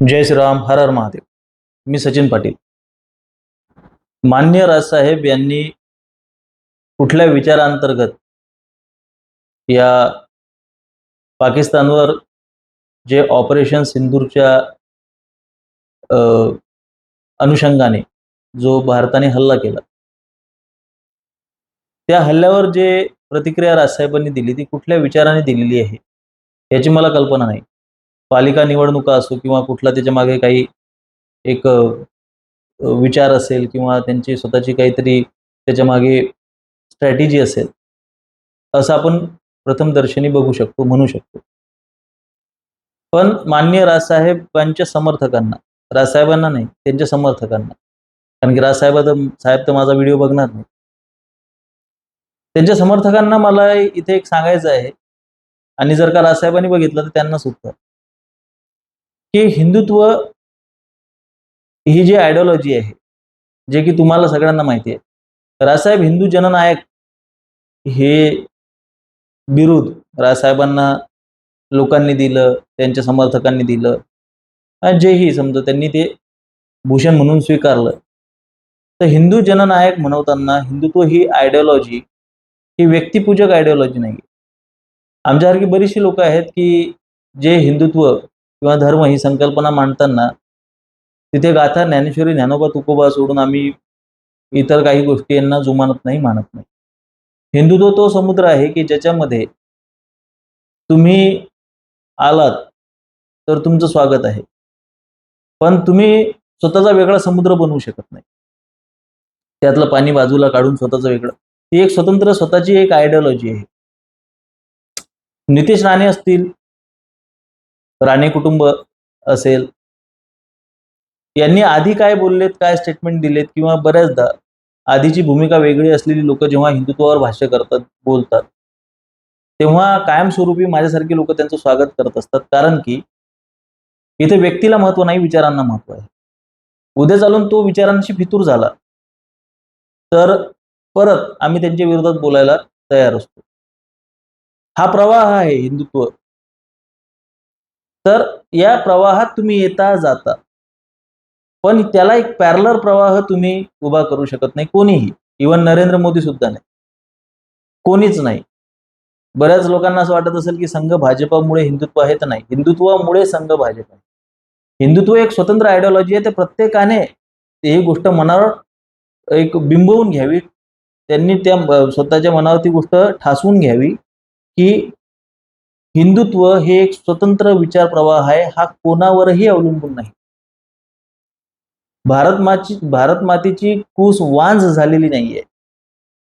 जय श्रीराम हर हर महादेव. मी सचिन पाटील. मान्य राजसाहेब यांनी कुठल्या विचारांतर्गत या पाकिस्तानवर जे ऑपरेशन सिंदूरच्या अनुषंगाने जो भारताने हल्ला केला त्या हल्ल्यावर जे प्रतिक्रिया राजसाहेबांनी दिली ती कुठल्या विचाराने दिलेली आहे याची मला कल्पना नाही. पालिका निवडणुका असो किंवा कुठला त्याच्यामागे काही एक विचार असेल किंवा त्यांची स्वतःची काहीतरी त्याच्यामागे स्ट्रॅटेजी असेल असं आपण प्रथमदर्शनी बघू शकतो म्हणू शकतो. पण मान्य राजसाहेबांच्या समर्थकांना राजसाहेबांना नाही त्यांच्या समर्थकांना कारण की राजसाहेब तर साहेब तर माझा व्हिडिओ बघणार नाही. त्यांच्या समर्थकांना मला इथे एक सांगायचं आहे आणि जर का राजसाहेबांनी बघितलं तर त्यांना सुद्धा. की हिंदुत्व ही जी आयडिओलॉजी आहे जे की तुम्हाला सगळ्यांना माहिती आहे. रासाहेब हिंदू जननायक हे बिरुद रासाहेबांना लोकांनी दिलं त्यांच्या समर्थकांनी दिलं. जेही समजा त्यांनी ते भूषण म्हणून स्वीकारलं. तर हिंदू जननायक म्हणवताना हिंदुत्व ही आयडिओलॉजी ही व्यक्तिपूजक आयडिओलॉजी नाही आमच्यासारखी बरीचशी लोक आहेत की जे हिंदुत्व किंवा धर्म ही संकल्पना मांडताना तिथे गाथा ज्ञानेश्वरी ज्ञानोबा तुकोबा सोडून आम्ही इतर काही गोष्टी यांना जुमानत नाही मानत नाही. हिंदुत्व तो समुद्र आहे की ज्याच्यामध्ये तुम्ही आलात तर तुमचं स्वागत आहे. पण तुम्ही स्वतःचा वेगळा समुद्र बनवू शकत नाही. त्यातलं पाणी बाजूला काढून स्वतःचं वेगळं. ती एक स्वतंत्र स्वतःची एक आयडियॉलॉजी आहे. नितेश राणे असतील राणे कुटुंब असेल. यांनी आधी काय बोललेत काय स्टेटमेंट दिलेत किंवा बऱ्याचदा आधीची भूमिका वेगळी असलेली लोक जेव्हा हिंदुत्वावर भाष्य करतात बोलतात तेव्हा कायमस्वरूपी माझ्यासारखी लोक त्यांचं स्वागत करत असतात. कारण की इथे व्यक्तीला महत्त्व नाही विचारांना महत्त्व आहे. उद्या चालून तो विचारांशी फितूर झाला तर परत आम्ही त्यांच्या विरोधात बोलायला तयार असतो. हा प्रवाह आहे हिंदुत्व तर या प्रवाहात तुम्ही येता जाता. पण त्याला एक पॅरलर प्रवाह तुम्ही उभा करू शकत नाही कोणीही. इवन नरेंद्र मोदी सुद्धा नाही. कोणीच नाही. बऱ्याच लोकांना असं वाटत असेल की संघ भाजपामुळे हिंदुत्व आहे तर नाही. हिंदुत्वामुळे संघ भाजप आहे. हिंदुत्व एक स्वतंत्र आयडिओलॉजी आहे. ते प्रत्येकाने ही गोष्ट मनावर एक बिंबवून घ्यावी. त्यांनी त्या स्वतःच्या मनावर ती गोष्ट ठासवून घ्यावी की हिंदुत्व हे एक स्वतंत्र विचार प्रवाह आहे. हा कोणावरही अवलंबून नाही. भारत माची भारत मातेची कूस वांज झालेली नाहीये.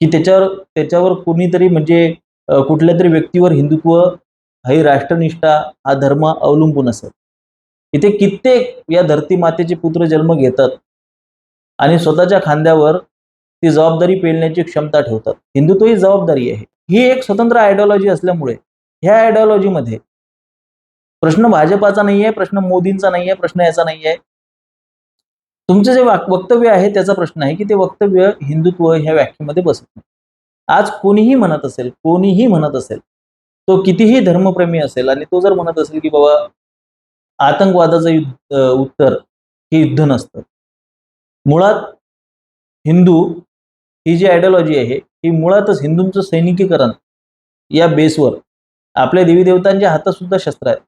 की त्याच्यावर त्याच्यावर कोणीतरी म्हणजे कुठल्या तरी व्यक्तीवर हिंदुत्व ही राष्ट्रनिष्ठा हा धर्म अवलंबून असेल. इथे कित्येक या धरती मातेचे पुत्र जन्म घेतात आणि स्वतःच्या खांद्यावर ती जबाबदारी पेलण्याची क्षमता ठेवतात. हिंदुत्व ही जबाबदारी आहे. ही एक स्वतंत्र आयडिओलॉजी असल्यामुळे ह्या आयडिओलॉजीमध्ये प्रश्न भाजपाचा नाहीये प्रश्न मोदींचा नाहीये प्रश्न याचा नाही आहे तुमचं जे वक्तव्य आहे त्याचा प्रश्न आहे की ते वक्तव्य हिंदुत्व ह्या व्याख्येमध्ये बसत नाही. आज कोणीही म्हणत असेल कोणीही म्हणत असेल तो कितीही धर्मप्रेमी असेल आणि तो जर म्हणत असेल की बाबा आतंकवादाचं युद्ध उत्तर हे युद्ध नसतं. मुळात हिंदू ही जी आयडिओलॉजी आहे ही मुळातच हिंदूंचं सैनिकीकरण या बेसवर आपल्या देवी देवतांच्या हातात सुद्धा शस्त्र आहेत.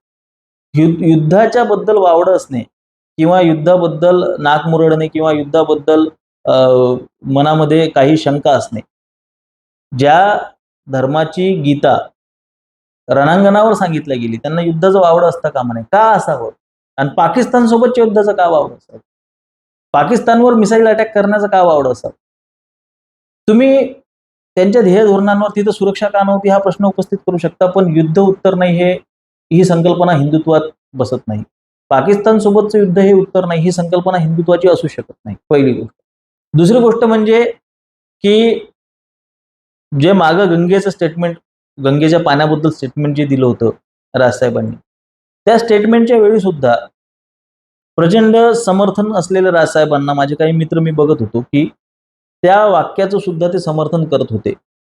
युद्ध युद्धाच्या बद्दल वावडं असणे किंवा युद्धाबद्दल नाक मुरडणे किंवा युद्धाबद्दल मनामध्ये काही शंका असणे ज्या धर्माची गीता रणांगणावर सांगितल्या गेली त्यांना युद्धाचं वावड असता कामा नये का असावं? आणि पाकिस्तान सोबतच्या युद्धाचं का वावड असावं? पाकिस्तानवर मिसाईल अटॅक करण्याचं का वावड असावं? तुम्ही त्यांच्या ध्येय धोरणांवर तिथं सुरक्षा का नव्हती हा प्रश्न उपस्थित करू शकता पण युद्ध उत्तर नाही हे ही संकल्पना हिंदुत्वात बसत नाही. पाकिस्तान सोबतचं युद्ध हे उत्तर नाही ही संकल्पना हिंदुत्वाची असू शकत नाही पहिली गोष्ट. दुसरी गोष्ट म्हणजे की जे मागं गंगेचं स्टेटमेंट गंगेच्या पाण्याबद्दल स्टेटमेंट जे दिलं होतं राजसाहेबांनी त्या स्टेटमेंटच्या वेळी सुद्धा प्रचंड समर्थन असलेल्या राजसाहेबांना माझे काही मित्र मी बघत होतो की त्या वाक्याचं सुद्धा ते समर्थन करत होते.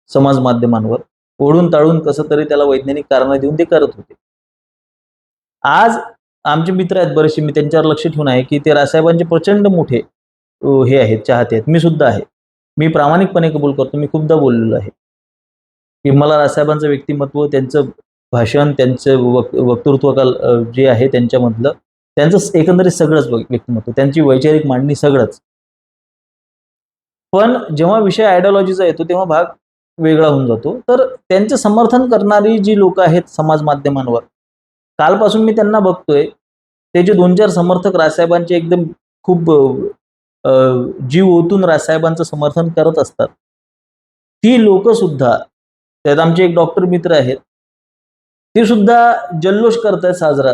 समाज माध्यमांवर. ओढून ताळून कसं तरी त्याला वैज्ञानिक कारण देऊन ते करत होते. आज आमचे मित्र आहेत बरेचसे. मी त्यांच्यावर लक्ष ठेवून आहे की ते रासाहेबांचे प्रचंड मोठे हे आहेत चाहते आहेत. मी सुद्धा आहे. मी प्रामाणिकपणे कबूल करतो. मी खूपदा बोललेलो आहे. की मला रासाहेबांचं व्यक्तिमत्व त्यांचं भाषण त्यांचं वक वक्तृत्व काल जे आहे त्यांच्यामधलं त्यांचं एकंदरीत सगळंच व्यक्तिमत्व त्यांची वैचारिक मांडणी सगळंच पण जेव्हा विषय आयडिओलॉजीचा येतो तेव्हा भाग वेगळा होऊन जातो. तर त्यांचे समर्थन करणारी जी लोक आहेत समाज माध्यमांवर कालपासून मी त्यांना बघतोय ते जे दोन चार समर्थक रासाहेबांचे एकदम खूप जीव ओतून रासाहेबांचं समर्थन करत असतात ती लोक सुद्धा त्यात आमचे एक डॉक्टर मित्र आहेत ते सुद्धा जल्लोष करत आहेत साजरा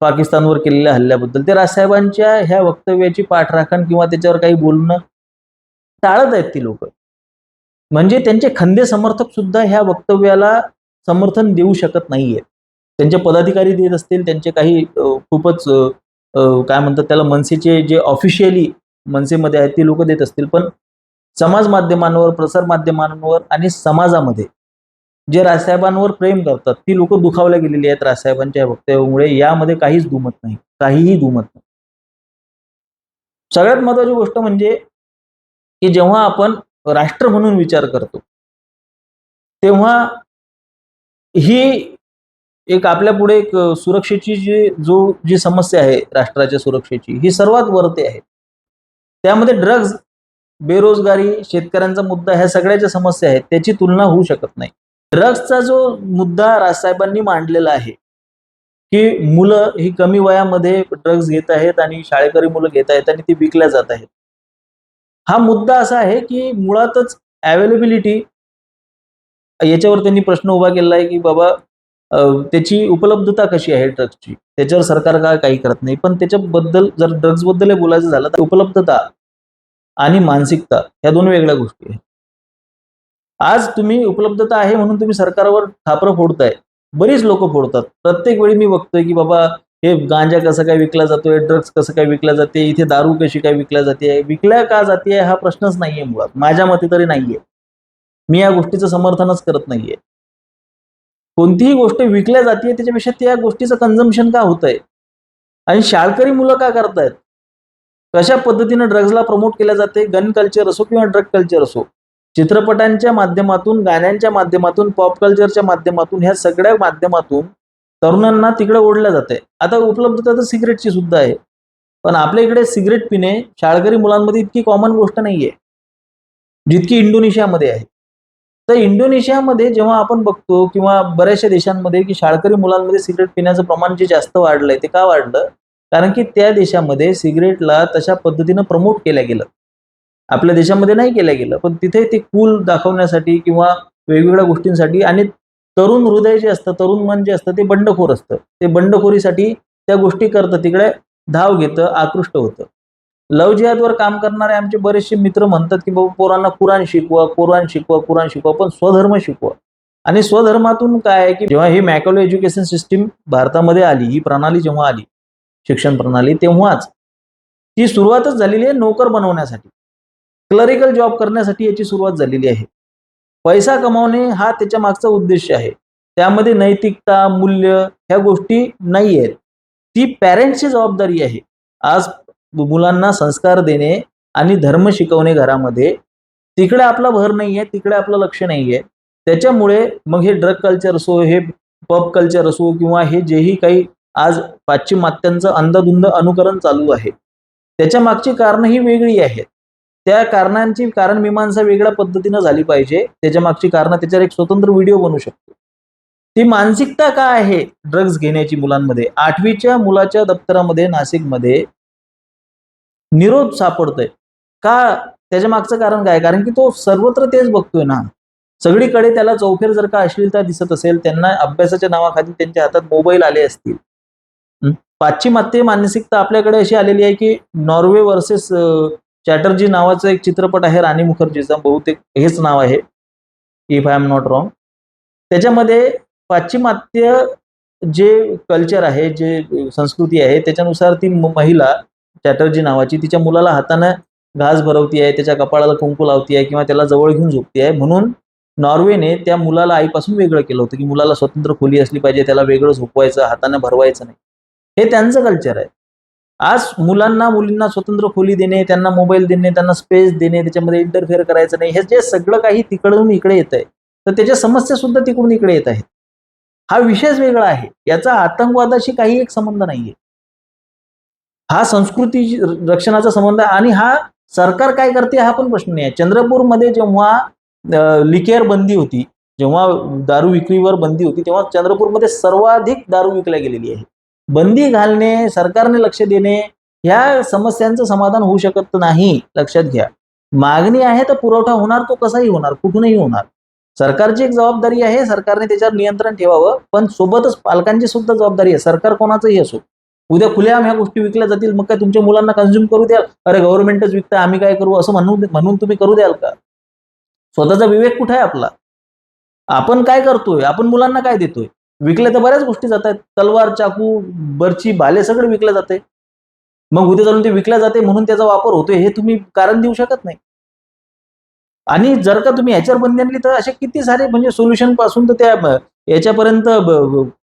पाकिस्तानवर केलेल्या हल्ल्याबद्दल. ते रासाहेबांच्या ह्या वक्तव्याची पाठराखण किंवा त्याच्यावर काही बोलणं टाळत आहेत ती लोक. म्हणजे त्यांचे खंदे समर्थक सुद्धा ह्या वक्तव्याला समर्थन देऊ शकत नाहीये. त्यांचे पदाधिकारी देत असतील त्यांचे काही खूपच काय म्हणतात त्याला मनसेचे जे ऑफिशियली मनसेमध्ये आहेत ते लोक देत असतील. पण समाज माध्यमांवर प्रसार माध्यमांवर आणि समाजामध्ये जे राजसाहेबांवर प्रेम करतात ती लोक दुखावल्या गेलेली आहेत रासाहेबांच्या वक्तव्यामुळे. यामध्ये काहीच दुमत नाही काहीही दुमत नाही. सगळ्यात महत्वाची गोष्ट म्हणजे की जेव्हा आपण राष्ट्र म्हणून विचार करतो तेव्हा ही एक आपल्या पुढे एक सुरक्षेची जी जो जी समस्या आहे राष्ट्राच्या सुरक्षेची ही सर्वात वरती आहे. त्यामध्ये ड्रग्ज बेरोजगारी शेतकऱ्यांचा मुद्दा ह्या सगळ्याच्या समस्या आहेत त्याची तुलना होऊ शकत नाही. ड्रग्जचा जो मुद्दा राजसाहेबांनी मांडलेला आहे की मुलं ही कमी वयामध्ये ड्रग्ज घेत आहेत आणि शाळेकरी मुलं घेत आहेत आणि ती विकल्या जात आहेत. हा मुद्दा असा आहे की मुळातच अवेलेबिलिटी याच्यावर त्यांनी प्रश्न उभा केलेला आहे की बाबा त्याची उपलब्धता कशी आहे ड्रग्सची त्याच्यावर सरकार काय काही करत नाही? पण त्याच्याबद्दल जर ड्रग्सबद्दल बोलायचं झालं तर उपलब्धता आणि मानसिकता ह्या दोन वेगळ्या गोष्टी आहेत. आज तुम्ही उपलब्धता आहे म्हणून तुम्ही सरकारवर खापरं फोडताय. बरीच लोक फोडतात. प्रत्येक वेळी मी बघतोय की बाबा हे गांजा कसं काय विकला जातोय ड्रग्स कसं काय विकला जाते इथे दारू कशी काय विकल्या जाते विकल्या का जाते हा प्रश्नच नाहीये मुळात. माझ्या मते तरी नाहीये. मी या गोष्टीचं समर्थनच करत नाहीये. कोणतीही गोष्ट विकल्या जाते त्याच्यापेक्षा त्या गोष्टीचं कन्झम्पन का होत आहे आणि शाळकरी मुलं का करतायत? कशा पद्धतीनं ड्रग्जला प्रमोट केल्या जाते? गन कल्चर असो किंवा ड्रग कल्चर असो चित्रपटांच्या माध्यमातून गाण्यांच्या माध्यमातून पॉप कल्चरच्या माध्यमातून ह्या सगळ्या माध्यमातून तरुणांना तिकडे ओढल्या जाते आता उपलब्धता तर सिगरेटची सुद्धा आहे. पण आपल्या इकडे सिगरेट पिणे शाळकरी मुलांमध्ये इतकी कॉमन गोष्ट नाहीये. जितकी इंडोनेशियामध्ये आहे. तर इंडोनेशियामध्ये जेव्हा आपण बघतो किंवा बऱ्याचशा देशांमध्ये की शाळकरी मुलांमध्ये सिगरेट पिण्याचं प्रमाण जे जास्त वाढलंय ते का वाढलं? कारण की त्या देशामध्ये सिगरेटला तशा पद्धतीनं प्रमोट केलं गेलं. आपल्या देशामध्ये नाही केलं गेलं. पण तिथे ते कूल दाखवण्यासाठी किंवा वेगवेगळ्या गोष्टींसाठी आणि तरुण हृदय जे असतं तरुण मन जे असतं ते बंडखोर असतं. ते बंडखोरीसाठी त्या गोष्टी करतं. तिकडे धाव घेतं आकृष्ट होतं. लव जिहादवर काम करणारे आमचे बरेचसे मित्र म्हणतात की बाबा पोरांना कुराण शिकवा कुराण शिकवा कुराण शिकवा पण स्वधर्म शिकवा. आणि स्वधर्मातून काय आहे की जेव्हा ही मॅकॅलो एज्युकेशन सिस्टीम भारतामध्ये आली ही प्रणाली जेव्हा आली शिक्षण प्रणाली तेव्हाच ती सुरुवातच झालेली आहे नोकर बनवण्यासाठी. क्लरिकल जॉब करण्यासाठी याची सुरुवात झालेली आहे. पैसा कमावणे हा त्याच्या मागचा उद्देश आहे. त्यामध्ये नैतिकता मूल्य ह्या गोष्टी नाही आहेत ती पॅरेंट्सची जबाबदारी आहे. आज मुलांना संस्कार देणे आणि धर्म शिकवणे घरामध्ये तिकडे आपला भर नाहीये तिकडे आपलं लक्ष नाहीये. त्याच्यामुळे मग हे ड्रग कल्चर असो हे पब कल्चर असो किंवा हे जेही काही आज पाश्चिमात्यांचं अंधधुंद अनुकरण चालू आहे. त्याच्या मागची कारणं ही वेगळी आहेत. त्या कारणांची कारण मीमांसा वेगळ्या पद्धतीनं झाली पाहिजे. त्याच्या मागची कारणं त्याच्यावर एक स्वतंत्र व्हिडिओ बनवू शकतो. ती मानसिकता काय आहे? ड्रग्ज घेण्याची मुलांमध्ये. आठवीच्या मुलाच्या दप्तरामध्ये नाशिकमध्ये निरोध सापडतोय. का? त्याच्या मागचं कारण काय? कारण की तो सर्वत्र तेच बघतोय ना. सगळीकडे त्याला चौफेर जर का अश्लीलता दिसत असेल त्यांना अभ्यासाच्या नावाखाली त्यांच्या हातात मोबाईल आले असतील. पाश्चिमात्य मानसिकता आपल्याकडे अशी आलेली आहे की नॉर्वे वर्सेस चॅटर्जी नावाचा एक चित्रपट आहे राणी मुखर्जीचा. बहुतेक हेच नाव आहे if I am not wrong त्याच्यामध्ये पाश्चिमात्य जे कल्चर आहे जे संस्कृती आहे त्याच्यानुसार ती महिला चॅटर्जी नावाची तिच्या मुलाला हातानं घास भरवती आहे त्याच्या कपाळाला कुंकू लावती आहे किंवा त्याला जवळ घेऊन झोपती आहे म्हणून नॉर्वेने त्या मुलाला आईपासून वेगळं केलं होतं की मुलाला स्वतंत्र खोली असली पाहिजे त्याला वेगळं झोपवायचं हाताने भरवायचं नाही. हे त्यांचं कल्चर आहे. आज मुलांना मुलींना स्वतंत्र खोली देणे त्यांना मोबाईल देणे त्यांना स्पेस देणे त्याच्यामध्ये इंटरफेअर करायचं नाही हे जे सगळं काही तिकडून इकडे येत आहे तर त्याच्या समस्या सुद्धा तिकडून इकडे येत आहेत. हा विषयच वेगळा आहे. याचा आतंकवादाशी काही एक संबंध नाहीये. हा संस्कृती रक्षणाचा संबंध आहे आणि हा सरकार काय करते हा पण प्रश्न नाही आहे चंद्रपूरमध्ये जेव्हा लिकेअर बंदी होती जेव्हा दारू विक्रीवर बंदी होती तेव्हा चंद्रपूरमध्ये सर्वाधिक दारू विकल्या गेलेली आहे. बंदी घालणे सरकारने लक्ष देणे ह्या समस्यांचं समाधान होऊ शकत नाही लक्षात घ्या. मागणी आहे तर पुरवठा होणार तो कसाही होणार कुठूनही होणार. सरकारची एक जबाबदारी आहे सरकारने त्याच्यावर नियंत्रण ठेवावं पण सोबतच पालकांची सुद्धा जबाबदारी आहे सरकार कोणाचंही असो. उद्या खुल्या ह्या गोष्टी विकल्या जातील मग काय तुमच्या मुलांना कन्झ्युम करू द्याल? अरे गव्हर्नमेंटच विकतं आम्ही काय करू? असं म्हणून म्हणून तुम्ही करू द्याल का? स्वतःचा विवेक कुठे आहे आपला? आपण काय करतोय? आपण मुलांना काय देतोय? विकल्या तर बऱ्याच गोष्टी जात आहेत तलवार चाकू बर्ची भाले सगळं विकलं जाते मग उद्या चालून ते विकल्या जाते म्हणून त्याचा वापर होतोय हे तुम्ही कारण देऊ शकत नाही. आणि जर का तुम्ही ह्याच्यावर बंदी आणली तर असे किती सारे म्हणजे सोल्युशनपासून तर त्या याच्यापर्यंत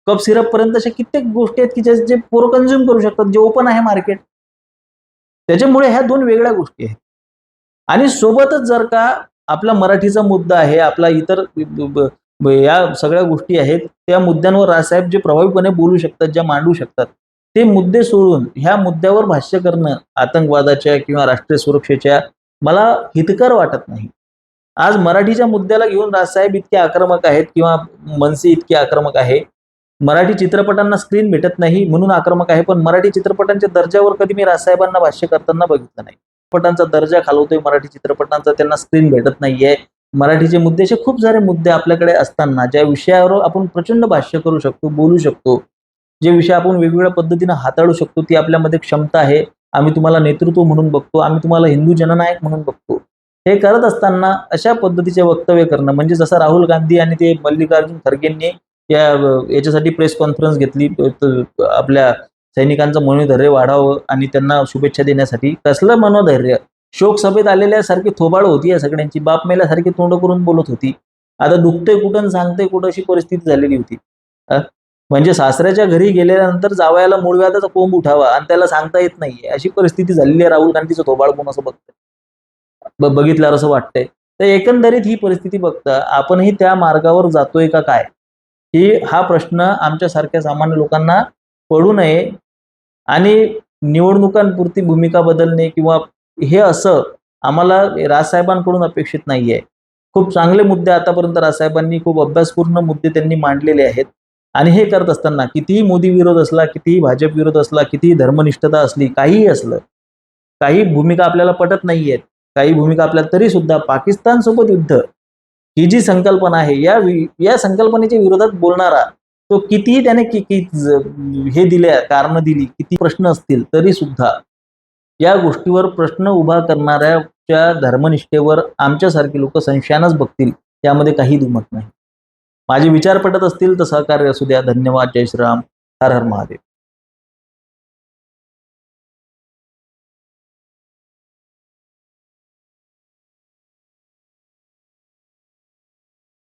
कप सिरप पर्यंत अशा कित्येक गोष्टी आहेत की जे जे पोरं कन्झ्युम करू शकतात जे ओपन आहे मार्केट त्याच्यामुळे ह्या दोन वेगळ्या गोष्टी आहेत. आणि सोबतच जर का आपला मराठीचा मुद्दा आहे आपला इतर या सगळ्या गोष्टी आहेत त्या मुद्द्यांवर राजसाहेब जे प्रभावीपणे बोलू शकतात ज्या मांडू शकतात ते मुद्दे सोडून ह्या मुद्द्यावर भाष्य करणं आतंकवादाच्या किंवा राष्ट्रीय सुरक्षेच्या मला हितकर वाटत नाही. आज मराठीच्या मुद्द्याला घेऊन राजसाहेब इतके आक्रमक आहेत किंवा मनसे इतके आक्रमक आहे. मराठी चित्रपटांना स्क्रीन भेटत नाही म्हणून आक्रमक आहे पण मराठी चित्रपटांच्या दर्जावर कधी मी राजसाहेबांना भाष्य करताना बघितलं नाही. चित्रपटांचा दर्जा खालवतोय मराठी चित्रपटांचा त्यांना स्क्रीन भेटत नाहीये. मराठीचे मुद्दे असे खूप सारे मुद्दे आपल्याकडे असताना ज्या विषयावर आपण प्रचंड भाष्य करू शकतो बोलू शकतो जे विषय आपण वेगवेगळ्या पद्धतीनं हाताळू शकतो ती आपल्यामध्ये क्षमता आहे. आम्ही तुम्हाला नेतृत्व म्हणून बघतो आम्ही तुम्हाला हिंदू जननायक म्हणून बघतो. हे करत असताना अशा पद्धतीचे वक्तव्य करणं म्हणजे जसं राहुल गांधी आणि ते मल्लिकार्जुन खरगेंनी या याच्यासाठी प्रेस कॉन्फरन्स घेतली आपल्या सैनिकांचं मनोधैर्य वाढावं आणि त्यांना शुभेच्छा देण्यासाठी कसलं मनोधैर्य? शोक सभेत आलेल्या सारखी थोबाळ होती या सगळ्यांची. बाप मेल्यासारखी तोंड करून बोलत होती. आता दुखतंय कुठं सांगतंय कुठं अशी परिस्थिती झालेली होती. म्हणजे सासऱ्याच्या घरी गेल्यानंतर जावयाला मूळव्याधाचा कोंब उठावा आणि त्याला सांगता येत नाहीये. अशी परिस्थिती झालेली आहे राहुल गांधीचं थोबाळ कोण असं बघतंय? बघितल्यावर असं वाटतंय. तर एकंदरीत ही परिस्थिती बघता आपणही त्या मार्गावर जातोय का काय? ही हा प्रश्न आमच्यासारख्या सामान्य लोकांना पडू नये आणि निवडणुकांपुरती भूमिका बदलणे किंवा हे असं आम्हाला राजसाहेबांकडून अपेक्षित नाही आहे खूप चांगले मुद्दे आतापर्यंत राजसाहेबांनी खूप अभ्यासपूर्ण मुद्दे त्यांनी मांडलेले आहेत. आणि हे करत असताना कितीही मोदी विरोध असला कितीही भाजप विरोध असला कितीही धर्मनिष्ठता असली काहीही असलं काही भूमिका आपल्याला पटत नाही आहेत काही भूमिका आपल्याला तरी सुद्धा पाकिस्तानसोबत युद्ध ही जी संकल्पना आहे या या संकल्पनेच्या विरोधात बोलणारा तो कितीही त्याने कि, कि हे दिले कारण दिली किती प्रश्न असतील तरी सुद्धा या गोष्टीवर प्रश्न उभा करणाऱ्याच्या धर्मनिष्ठेवर आमच्यासारखी लोक संशयानच बघतील. त्यामध्ये काही दुमत नाही. माझे विचार पटत असतील तर सहकार्य असू द्या. धन्यवाद. जय श्रीराम. हर हर महादेव.